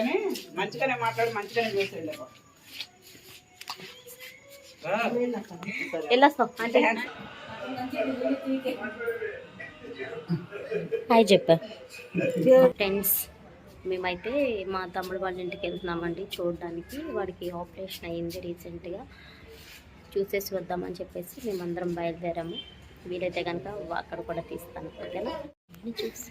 అందుకని మంచిగానే మాట్లాడి మంచిగానే చేసేయండి హాయ్ చెప్పా. ఫ్రెండ్స్ మేమైతే మా తమ్ముడు వాళ్ళ ఇంటికి వెళ్తున్నామండి. చూడడానికి వాడికి ఆపరేషన్ అయ్యింది రీసెంట్గా. చూసేసి వద్దామని చెప్పేసి మేమందరం బయలుదేరాము. వీలైతే కనుక అక్కడ కూడా తీస్తాను ఓకేనా? చూసి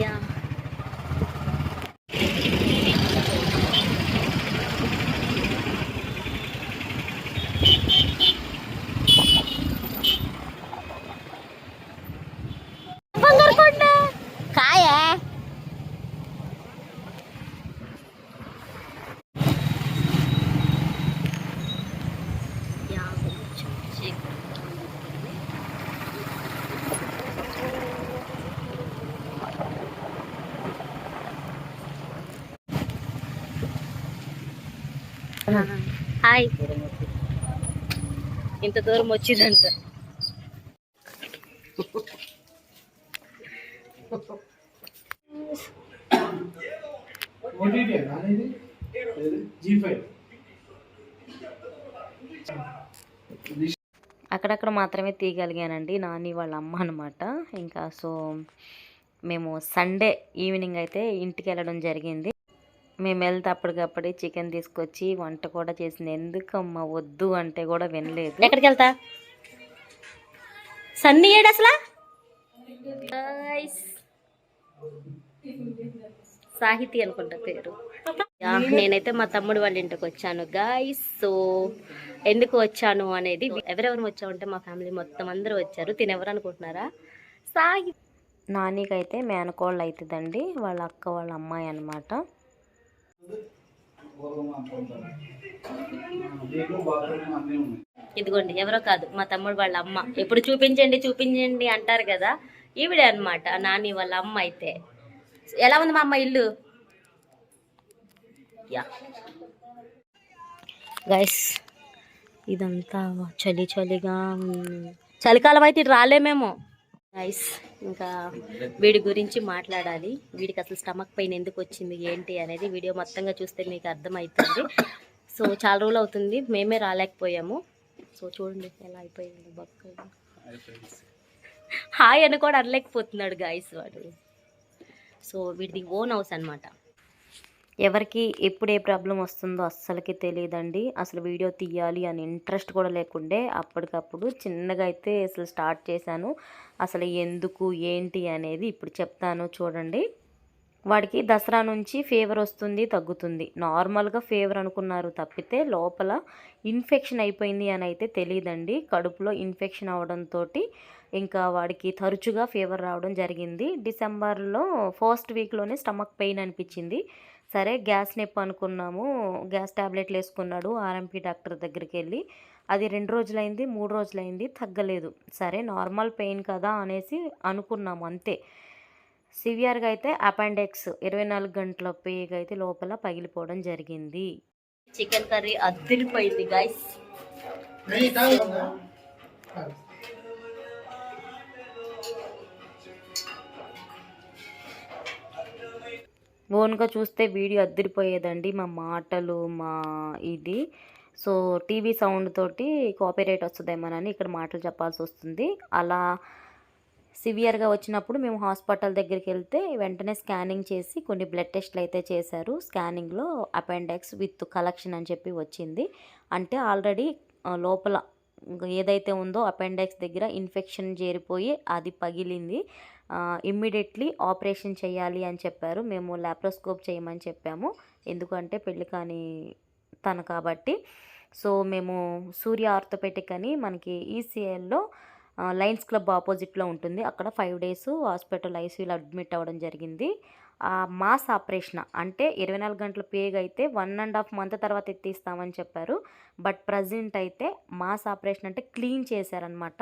యా బంగారుకొండ కాయ యా కొంచెం చీకటిగా ఉంది. హాయ్. ఇంత దూరం వచ్చిందంట. అక్కడక్కడ మాత్రమే తీయగలిగానండి నాని వాళ్ళ అమ్మ అనమాట ఇంకా సో మేము సండే ఈవినింగ్ అయితే ఇంటికి వెళ్ళడం జరిగింది. మేము వెళ్తే అప్పటికప్పుడే చికెన్ తీసుకొచ్చి వంట కూడా చేసింది. ఎందుకమ్మా? వద్దు అంటే కూడా వినలేదు. ఎక్కడికి వెళ్తా? సన్నీ ఏడు అసలు? సాహితీ అనుకుంటా పేరు. నేనైతే మా తమ్ముడు వాళ్ళ ఇంటికి వచ్చాను. గాయస్ సో ఎందుకు వచ్చాను అనేది ఎవరెవరు వచ్చామంటే మా ఫ్యామిలీ మొత్తం అందరూ వచ్చారు. తిని ఎవరు అనుకుంటున్నారా? సాయి నానికైతే మేనకోళ్ళు అవుతుందండి వాళ్ళ అక్క వాళ్ళ అమ్మాయి అనమాట ఇదిగోండి ఎవరో కాదు మా తమ్ముడు వాళ్ళ అమ్మ. ఎప్పుడు చూపించండి చూపించండి అంటారు కదా ఈవిడే అనమాట నాని వాళ్ళ అమ్మ అయితే. ఎలా ఉంది మా అమ్మ ఇల్లు? యా. గైస్ ఇదంతా చలి చలిగా చలికాలం అయితే ఇటు రాలేమేమో. గైస్ ఇంకా వీడి గురించి మాట్లాడాలి. వీడికి అసలు స్టమక్ పెయిన్ ఎందుకు వచ్చింది ఏంటి అనేది వీడియో మొత్తంగా చూస్తే మీకు అర్థమవుతుంది. సో చాలా రోజులు అవుతుంది మేమే రాలేకపోయాము. సో చూడండి ఎలా అయిపోయింది బక్క హాయ్ అని కూడా అనలేకపోతున్నాడు గాయస్ వాడు. సో వీడిది ఓన్ హౌస్ అనమాట ఎవరికి ఎప్పుడు ఏ ప్రాబ్లం వస్తుందో అస్సలకి తెలియదండి అసలు వీడియో తీయాలి అని ఇంట్రెస్ట్ కూడా లేకుండే అప్పటికప్పుడు చిన్నగా అయితే అసలు స్టార్ట్ చేశాను. అసలు ఎందుకు ఏంటి అనేది ఇప్పుడు చెప్తాను చూడండి. వాడికి దసరా నుంచి ఫీవర్ వస్తుంది తగ్గుతుంది. నార్మల్గా ఫీవర్ అనుకున్నారు తప్పితే లోపల ఇన్ఫెక్షన్ అయిపోయింది అని అయితే తెలియదండి కడుపులో ఇన్ఫెక్షన్ అవడంతో ఇంకా వాడికి తరచుగా ఫీవర్ రావడం జరిగింది. డిసెంబర్లో ఫస్ట్ వీక్లోనే స్టమక్ పెయిన్ అనిపించింది. సరే గ్యాస్ నొప్పి అనుకున్నాము. గ్యాస్ ట్యాబ్లెట్లు వేసుకున్నాడు ఆర్ఎంపీ డాక్టర్ దగ్గరికి వెళ్ళి అది రెండు రోజులైంది మూడు రోజులైంది తగ్గలేదు. సరే నార్మల్ పెయిన్ కదా అనేసి అనుకున్నాము అంతే. సివియర్గా అయితే అపెండెక్స్ ఇరవై నాలుగు గంటల పేగ్ అయితే లోపల పగిలిపోవడం జరిగింది. చికెన్ కర్రీ అద్దరిపోయింది గైస్ ఓన్గా చూస్తే వీడియో అద్దరిపోయేదండి మా మాటలు మా ఇది. సో టీవీ సౌండ్ తోటి కాపీరైట్ వస్తుందేమోనని ఇక్కడ మాటలు చెప్పాల్సి వస్తుంది. అలా సివియర్గా వచ్చినప్పుడు మేము హాస్పిటల్ దగ్గరికి వెళ్తే వెంటనే స్కానింగ్ చేసి కొన్ని బ్లడ్ టెస్ట్లు అయితే చేశారు. స్కానింగ్లో అపెండెక్స్ విత్ కలెక్షన్ అని చెప్పి వచ్చింది. అంటే ఆల్రెడీ లోపల ఏదైతే ఉందో అపెండెక్స్ దగ్గర ఇన్ఫెక్షన్ చేరిపోయి అది పగిలింది. ఇమ్మీడియట్లీ ఆపరేషన్ చేయాలి అని చెప్పారు. మేము ల్యాప్రోస్కోప్ చేయమని చెప్పాము. ఎందుకంటే పెళ్ళి కాని తను కాబట్టి. సో మేము సూర్య ఆర్థోపెటిక్ అని మనకి ఈసీఎల్లో లయన్స్ క్లబ్ ఆపోజిట్లో ఉంటుంది. అక్కడ ఫైవ్ డేస్ హాస్పిటల్ ఐసీయూలో అడ్మిట్ అవ్వడం జరిగింది. ఆ మాస్ ఆపరేషన్ అంటే ఇరవై నాలుగు గంటల పేగ్ అయితే వన్ అండ్ హాఫ్ మంత్ తర్వాత ఎత్తిస్తామని చెప్పారు. బట్ ప్రజెంట్ అయితే మాస్ ఆపరేషన్ అంటే క్లీన్ చేశారనమాట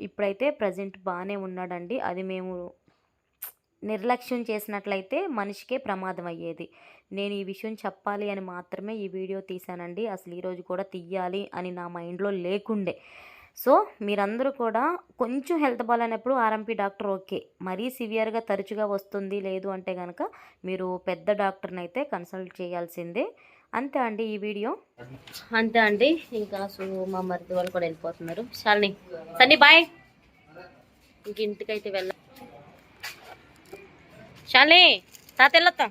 ఇప్పుడైతే ప్రజెంట్ బాగానే ఉన్నాడండి. అది మేము నిర్లక్ష్యం చేసినట్లయితే మనిషికే ప్రమాదం అయ్యేది. నేను ఈ విషయం చెప్పాలి అని మాత్రమే ఈ వీడియో తీశానండి. అసలు ఈరోజు కూడా తీయాలి అని నా మైండ్లో లేకుండే. సో మీరందరూ కూడా కొంచెం హెల్త్ బాగాలేనప్పుడు ఆర్ఎంపీ డాక్టర్ ఓకే. మరీ సివియర్గా తరచుగా వస్తుంది లేదు అంటే కనుక మీరు పెద్ద డాక్టర్ని అయితే కన్సల్ట్ చేయాల్సిందే. అంతే అండి ఈ వీడియో? అంతే అండి. ఇంకా సో మా మరిది వాళ్ళు కూడా వెళ్ళిపోతున్నారు. శాలిని సన్నీ బాయ్. ఇంక ఇంటికైతే వెళ్ళ శాలిని తాత వెళ్ళొత్తా.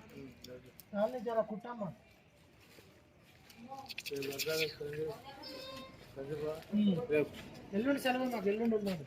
ఎల్లుండి సెలవు మాకు ఎల్లుండి ఉన్నాడు